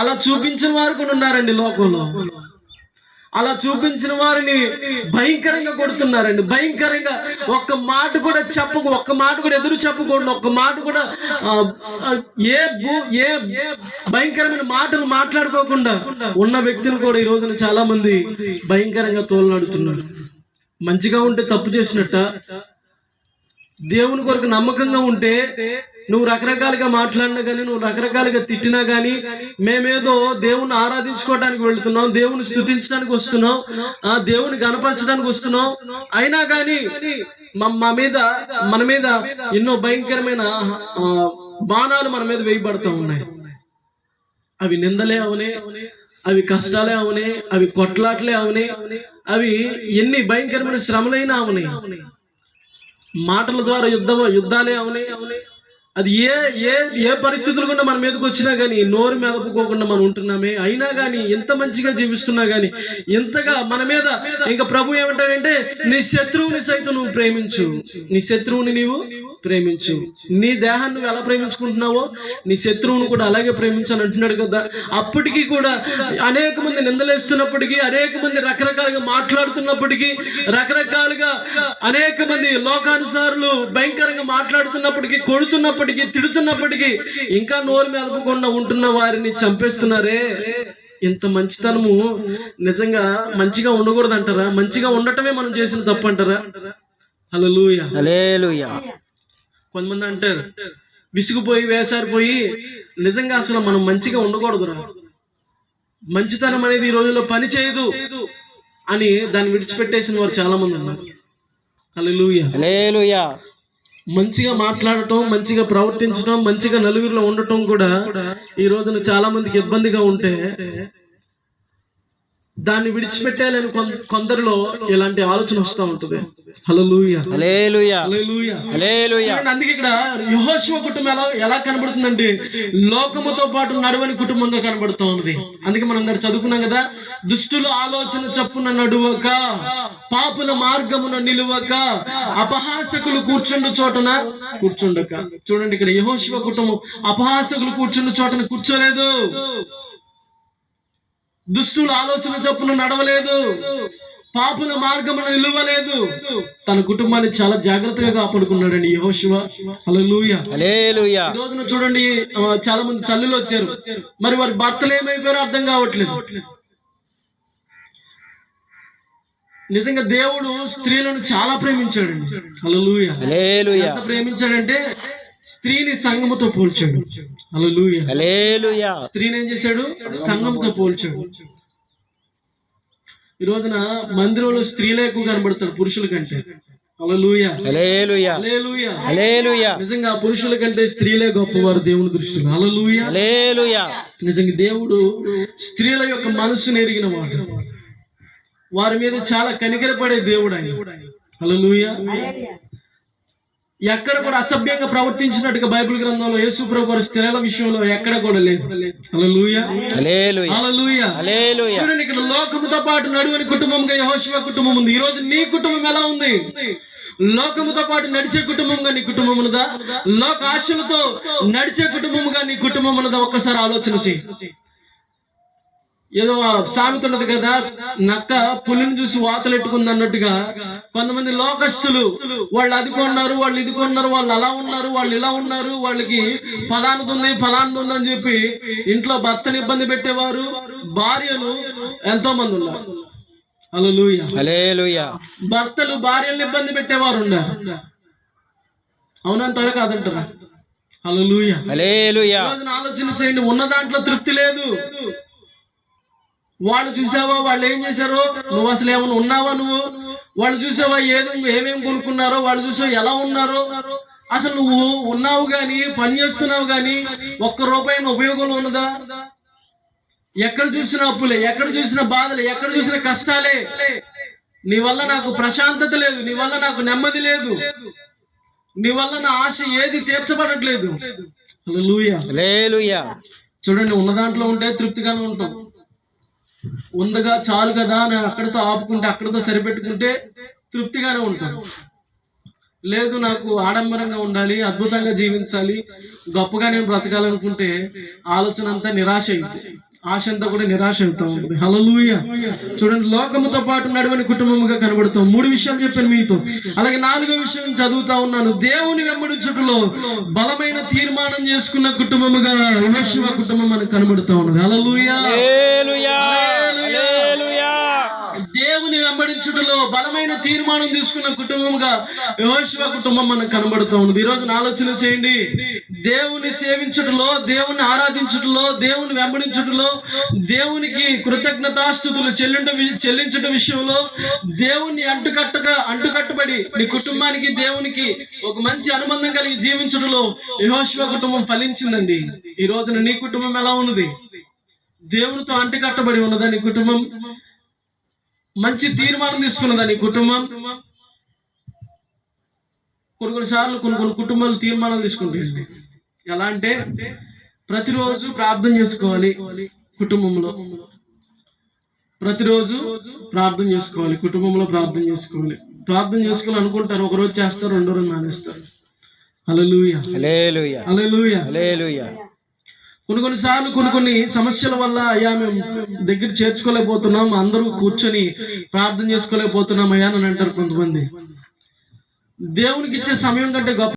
అలా చూపించిన వారు కూడా ఉన్నారండి లోకంలో. అలా చూపించిన వారిని భయంకరంగా కొడుతున్నారండి. భయంకరంగా ఒక్క మాట కూడా చెప్పకు ఒక్క మాట కూడా ఎదురు చెప్పకూడదు. ఒక్క మాట కూడా ఏ ఏ భయంకరమైన మాటలు మాట్లాడుకోకుండా ఉన్న వ్యక్తులు కూడా ఈ రోజున చాలా మంది భయంకరంగా తోలనాడుతున్నారు. మంచిగా ఉంటే తప్పు చేసినట్ట దేవుని కొరకు నమ్మకంగా ఉంటే నువ్వు రకరకాలుగా మాట్లాడినా కానీ నువ్వు రకరకాలుగా తిట్టినా కానీ మేమేదో దేవుణ్ణి ఆరాధించుకోవడానికి వెళ్తున్నాం దేవుని స్థుతించడానికి వస్తున్నాం ఆ దేవుని గణపరచడానికి వస్తున్నాం. అయినా కానీ మా మీద మన మీద ఎన్నో భయంకరమైన బాణాలు మన మీద వేయబడుతూ ఉన్నాయి. అవి నిందలే అవనే అవి కష్టాలే అవునే అవి కొట్లాట్లే అవునే అవి ఎన్ని భయంకరమైన శ్రమలైనా అవునే. మాటల ద్వారా యుద్ధం యుద్ధాలే అవనే అది ఏ ఏ ఏ పరిస్థితులు కూడా మన మీదకి వచ్చినా కానీ నోరు మెదపుకోకుండా మనం ఉంటున్నామే. అయినా కానీ ఎంత మంచిగా జీవిస్తున్నా కానీ ఎంతగా మన మీద ఇంకా ప్రభు ఏమంటాడంటే నీ శత్రువుని సైతం నువ్వు ప్రేమించు. నీ శత్రువుని నీవు ప్రేమించు. నీ దేహాన్ని నువ్వు ఎలా ప్రేమించుకుంటున్నావో నీ శత్రువును కూడా అలాగే ప్రేమించాలని అంటున్నాడు కదా. అప్పటికీ కూడా అనేక మంది నిందలేస్తున్నప్పటికీ అనేక మంది రకరకాలుగా మాట్లాడుతున్నప్పటికీ రకరకాలుగా అనేక మంది లోకానుసారులు భయంకరంగా మాట్లాడుతున్నప్పటికీ కొడుతున్నప్పటికీ తిడుతున్నప్పటికీ ఇంకా నోరు మెదపకుండా ఉంటున్న వారిని చంపేస్తున్నారే. ఇంత మంచితనము నిజంగా మంచిగా ఉండకూడదు అంటారా మంచిగా ఉండటమే మనం చేసిన తప్పు అంటారా? అలా హల్లెలూయా. కొంతమంది అంటారు విసిగిపోయి వేసారిపోయి నిజంగా అసలు మనం మంచిగా ఉండకూడదురా మంచితనం అనేది ఈ రోజుల్లో పని చేయదు అని దాన్ని విడిచిపెట్టేసిన వారు చాలా మంది ఉన్నారు. హల్లెలూయా. మంచిగా మాట్లాడటం మంచిగా ప్రవర్తించడం మంచిగా నలుగురిలో ఉండటం కూడా ఈ రోజున చాలా మందికి ఇబ్బందిగా ఉంటే దాన్ని విడిచిపెట్టాలని కొందరిలో ఇలాంటి ఆలోచన వస్తూ ఉంటుంది. అందుకే ఇక్కడ యహోశివ కుటుంబం ఎలా ఎలా కనబడుతుందంటే లోకముతో పాటు నడవని కుటుంబంగా కనబడుతూ ఉన్నది. అందుకే మనం అందరు చదువుకున్నాం కదా దుష్టుల ఆలోచన చప్పున నడువక పాపుల మార్గమున నిలువక అపహాసకులు కూర్చుండు చోటన కూర్చుండక. చూడండి ఇక్కడ యహోశివ కుటుంబం అపహాసకులు కూర్చుండు చోటన కూర్చోలేదు. దుష్టుల ఆలోచన చప్పున నడవలేదు. పాపుల మార్గమున నిలువలేదు. తన కుటుంబాన్ని చాలా జాగ్రత్తగా కాపాడుకున్నాడండి యహోశివ ఈ రోజున చూడండి చాలా మంది తల్లులు వచ్చారు. మరి వారి భర్తలు ఏమైపోయారో అర్థం కావట్లేదు. నిజంగా దేవుడు స్త్రీలను చాలా ప్రేమించాడండి. ఎంత ప్రేమించాడంటే స్త్రీని సంఘముతో పోల్చాడు. స్త్రీని ఏం చేశాడు? సంఘంతో పోల్చాడు. ఈ రోజున మందిరంలో స్త్రీలే ఎక్కువ కనబడతారు పురుషుల కంటే నిజంగా పురుషుల కంటే స్త్రీలే గొప్పవారు దేవుని దృష్టిలో. హల్లెలూయా. నిజంగా దేవుడు స్త్రీల యొక్క మనసును ఎరిగిన వాడు. వారి మీద చాలా కనికరపడే దేవుడు ఆయన. హల్లెలూయా. ఎక్కడ కూడా అసభ్యంగా ప్రవర్తించినట్టుగా బైబిల్ గ్రంథంలో యేసు ప్రభు వారి స్త్రీల విషయంలో ఎక్కడ కూడా లేదు. చూడండి ఇక్కడ లోకముతో పాటు నడువని కుటుంబంగా యహోశివ కుటుంబం ఉంది. ఈ రోజు నీ కుటుంబం ఎలా ఉంది? లోకముతో పాటు నడిచే కుటుంబంగా నీ కుటుంబం ఉన్నదా? లోక ఆశలతో నడిచే కుటుంబముగా నీ కుటుంబం ఉన్నదా? ఒక్కసారి ఆలోచన చేయి. ఏదో సామెత ఉన్నది కదా నక్క పులిని చూసి వాతలెట్టుకుంది అన్నట్టుగా కొంతమంది లోకస్తులు వాళ్ళు అది కొన్నారు వాళ్ళు ఇది కొన్నారు వాళ్ళు అలా ఉన్నారు వాళ్ళు ఇలా ఉన్నారు వాళ్ళకి ఫలానది ఉంది ఫలానది ఉంది అని చెప్పి ఇంట్లో భర్తని ఇబ్బంది పెట్టేవారు భార్యలు ఎంతో మంది ఉన్నారు హల్లెలూయా భర్తలు భార్యలను ఇబ్బంది పెట్టేవారు ఉన్నారు. అవునంటారా కాదంటారా ఈ రోజున ఆలోచన చేయండి ఉన్న దాంట్లో తృప్తి లేదు. వాళ్ళు చూసావా? వాళ్ళు ఏం చేశారో? నువ్వు అసలు ఏమైనా ఉన్నావా నువ్వు? వాళ్ళు చూసావా ఏది ఏమేమి కొనుక్కున్నారో? వాళ్ళు చూసావా ఎలా ఉన్నారో? అసలు నువ్వు ఉన్నావు గాని పని చేస్తున్నావు గాని ఒక్క రూపాయి ఉపయోగంలో ఉన్నదా? ఎక్కడ చూసినా అప్పులే ఎక్కడ చూసినా బాధలే ఎక్కడ చూసినా కష్టాలే. నీ వల్ల నాకు ప్రశాంతత లేదు నీ వల్ల నాకు నెమ్మది లేదు. నీ వల్ల నా ఆశ ఏది తీర్చబడట్లేదు. చూడండి ఉన్న దాంట్లో ఉంటే తృప్తిగానే ఉంటాం. ఉందగా చాలు కదా అని అక్కడితో ఆపుకుంటే అక్కడితో సరిపెట్టుకుంటే తృప్తిగానే ఉంటాం. లేదు నాకు ఆడంబరంగా ఉండాలి అద్భుతంగా జీవించాలి గొప్పగా నేను బ్రతకాలనుకుంటే ఆలోచన అంతా నిరాశ అయింది. ఆశ అంతా కూడా నిరాశ అవుతా ఉంటుంది హలలుయ చూడండి లోకముతో పాటు నడవని కుటుంబముగా కనబడుతాం. మూడు విషయాలు చెప్పాను మీతో. అలాగే నాలుగో విషయం చదువుతా ఉన్నాను. దేవుని వెంబడించుటలో బలమైన తీర్మానం చేసుకున్న కుటుంబముగా యెహోషువ కుటుంబం మనకు కనబడుతూ ఉన్నది. హలలుయ పరిస్థితుల్లో బలమైన తీర్మానం తీసుకున్న కుటుంబంగా యోశివ కుటుంబం మనకు కనబడుతూ ఉన్నది. ఈ రోజున ఆలోచన చేయండి. దేవుని సేవించుటలో దేవుని ఆరాధించుటలో దేవుని వెంబడించుటలో దేవునికి కృతజ్ఞతాస్థుతులు చెల్లింట చెల్లించుట విషయంలో దేవుని అంటుకట్టగా అంటుకట్టుబడి నీ కుటుంబానికి దేవునికి ఒక మంచి అనుబంధం కలిగి జీవించుటలో యహోశివ కుటుంబం ఫలించిందండి. ఈ రోజున నీ కుటుంబం ఎలా ఉన్నది? దేవునితో అంటుకట్టబడి ఉన్నదా నీ కుటుంబం? మంచి తీర్మానం తీసుకున్నదా నీ కుటుంబం? కొన్ని కొన్ని సార్లు కొన్ని కొన్ని కుటుంబాలు తీర్మానాలు తీసుకుంటాయి. ఎలా అంటే ప్రతిరోజు ప్రార్థన చేసుకోవాలి కుటుంబంలో. ప్రతిరోజు ప్రార్థన చేసుకోవాలి కుటుంబంలో ప్రార్థన చేసుకోవాలి. ప్రార్థన చేసుకోవాలి అనుకుంటారు. ఒక రోజు చేస్తారు రెండో రోజు మానేస్తారు. అలలుయ అలలుయ హల్లెలూయా. కొన్ని కొన్నిసార్లు కొన్ని కొన్ని సమస్యల వల్ల అయ్యా మేము దగ్గర చేర్చుకోలేకపోతున్నాం అందరూ కూర్చొని ప్రార్థన చేసుకోలేకపోతున్నాం అయ్యా అని అంటారు కొంతమంది. దేవునికి ఇచ్చే సమయం కంటే గొప్ప